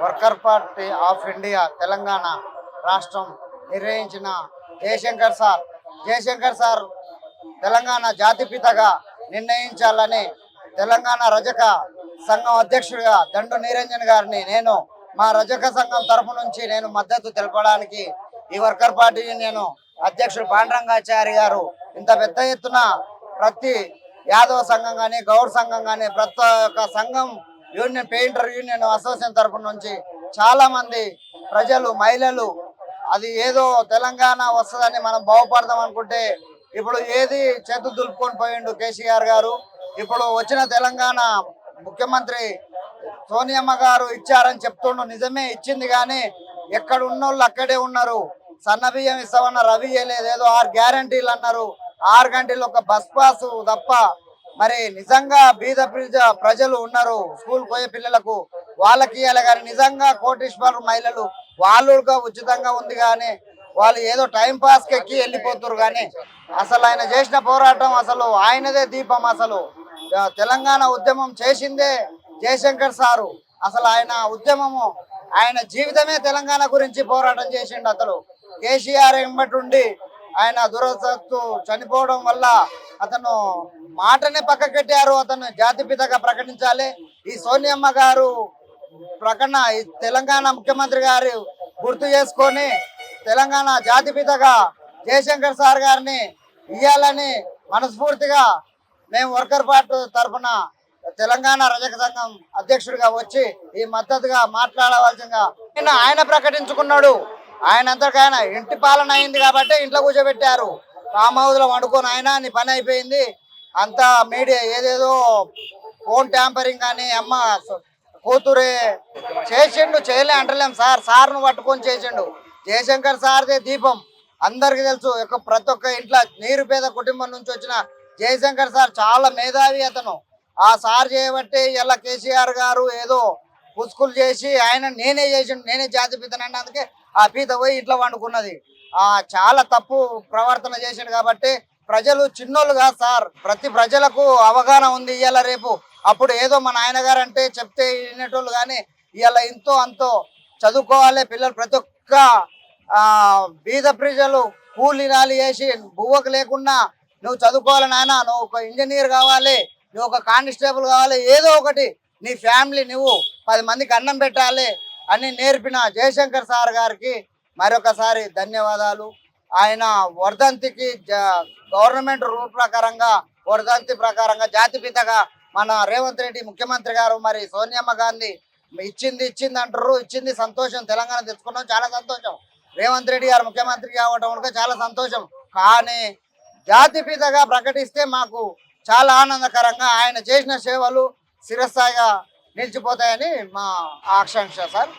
Worker party of India Telangana రాష్ట్రం నిర్వహించిన Jayashankar sir. Jayashankar sir Telangana జాతిపితగా నిర్ణయించాలని తెలంగాణ రజక సంఘం అధ్యక్షుడిగా దండు నిరంజన్ గారిని నేను మా రజక సంఘం తరపు నుంచి నేను మద్దతు తెలపడానికి ఈ వర్కర్ పార్టీని నేను అధ్యక్షుడు పాండరంగాచారి గారు ఇంత పెద్ద ఎత్తున ప్రతి యాదవ సంఘం కానీ గౌడ్ సంఘం కానీ ప్రతి ఒక్క సంఘం యూనియన్ పెయింటర్ యూనియన్ అసోసియేషన్ తరపు నుంచి చాలా మంది ప్రజలు మహిళలు అది ఏదో తెలంగాణ వస్తుందని మనం బాగుపడదాం అనుకుంటే ఇప్పుడు ఏది చేతు దులుపుకొని పోయిండు కేసీఆర్ గారు? ఇప్పుడు వచ్చిన తెలంగాణ ముఖ్యమంత్రి సోనియమ్మ గారు ఇచ్చారని చెప్తుండు నిజమే ఇచ్చింది కానీ ఎక్కడ ఉన్నోళ్ళు అక్కడే ఉన్నారు. సన్నబియ్యం ఇస్తామన్న రవి చేయలేదు ఏదో ఆరు గ్యారంటీలు అన్నారు. ఆరు గంటలు ఒక బస్ పాస్ తప్ప మరి నిజంగా బీద ప్రజలు ఉన్నారు. స్కూల్ పోయే పిల్లలకు వాళ్ళకి ఇవ్వాలి కానీ నిజంగా కోటేశ్వర మహిళలు వాళ్ళుగా ఉచితంగా ఉంది కానీ వాళ్ళు ఏదో టైం పాస్ ఎక్కి వెళ్ళిపోతారు కానీ అసలు ఆయన చేసిన పోరాటం అసలు ఆయనదే దీపం అసలు. తెలంగాణ ఉద్యమం చేసిందే జయశంకర్ సారు. అసలు ఆయన ఉద్యమము ఆయన జీవితమే తెలంగాణ గురించి పోరాటం చేసిండు అతను కేసీఆర్ ఎంబటి ఉండి ఆయన దురదత్తు చనిపోవడం వల్ల అతను మాటనే పక్కకెట్టారు అతను జాతిపితగా ప్రకటించాలి. ఈ సోనియమ్మ గారు ప్రకటన ఈ తెలంగాణ ముఖ్యమంత్రి గారు గుర్తు చేసుకొని తెలంగాణ జాతిపితగా జయశంకర్ సార్ గారిని ఇయ్యాలని మనస్ఫూర్తిగా మేము వర్కర్ పార్టీ తరఫున తెలంగాణ రజక సంఘం అధ్యక్షుడిగా వచ్చి ఈ మద్దతుగా మాట్లాడవలసిందిగా ఆయన ఆయన ప్రకటించుకున్నాడు. ఆయన అంతకైనా ఇంటి పాలన అయింది కాబట్టి ఇంట్లో కూర్చోబెట్టారు. ఫామ్ వండుకొని ఆయన నీ పని అయిపోయింది. అంతా మీడియా ఏదేదో ఫోన్ ట్యాంపరింగ్ కానీ అమ్మ కూతురే చేసిండు చేయలే అంటలేం సార్. సార్ను పట్టుకొని చేసిండు. జయశంకర్ సార్దే దీపం. అందరికి తెలుసు ప్రతి ఒక్క ఇంట్లో నీరుపేద కుటుంబం నుంచి వచ్చిన జయశంకర్ సార్ చాలా మేధావి అతను. ఆ సార్ చేయబట్టి ఇలా కేసీఆర్ గారు ఏదో పుసుకులు చేసి ఆయన నేనే చేసిండు నేనే జాతి అందుకే ఆ పీత పోయి ఇంట్లో వండుకున్నది. ఆ చాలా తప్పు ప్రవర్తన చేసిండు కాబట్టి ప్రజలు చిన్నోళ్ళు కాదు సార్. ప్రతి ప్రజలకు అవగాహన ఉంది ఇవాళ రేపు. అప్పుడు ఏదో మా నాయనగారు అంటే చెప్తే వినేటోళ్ళు కానీ ఇవాళ ఇంతో అంతో చదువుకోవాలి పిల్లలు ప్రతి ఒక్క బీద ప్రజలు కూలి నాలి చేసి బువ్వకు లేకుండా నువ్వు చదువుకోవాలి నాయన నువ్వు ఒక ఇంజనీర్ కావాలి నువ్వు ఒక కానిస్టేబుల్ కావాలి ఏదో ఒకటి. నీ ఫ్యామిలీ నువ్వు పది మందికి అన్నం పెట్టాలి అని నేర్పిన జయశంకర్ సార్ గారికి మరొకసారి ధన్యవాదాలు. ఆయన వర్ధంతికి జ- గవర్నమెంట్ రూల్ ప్రకారంగా వర్ధంతి ప్రకారంగా జాతిపితగా మన రేవంత్ రెడ్డి ముఖ్యమంత్రి గారు మరి సోనియమ్మ గాంధీ ఇచ్చింది ఇచ్చింది అంటారు ఇచ్చింది సంతోషం తెలంగాణ తెచ్చుకున్నాం చాలా సంతోషం. రేవంత్ రెడ్డి గారు ముఖ్యమంత్రి కావడం కూడా చాలా సంతోషం. కానీ జాతిపితగా ప్రకటిస్తే మాకు చాలా ఆనందకరంగా ఆయన చేసిన సేవలు శిరస్థాయిగా నిలిచిపోతాయని మా ఆకాంక్ష సార్.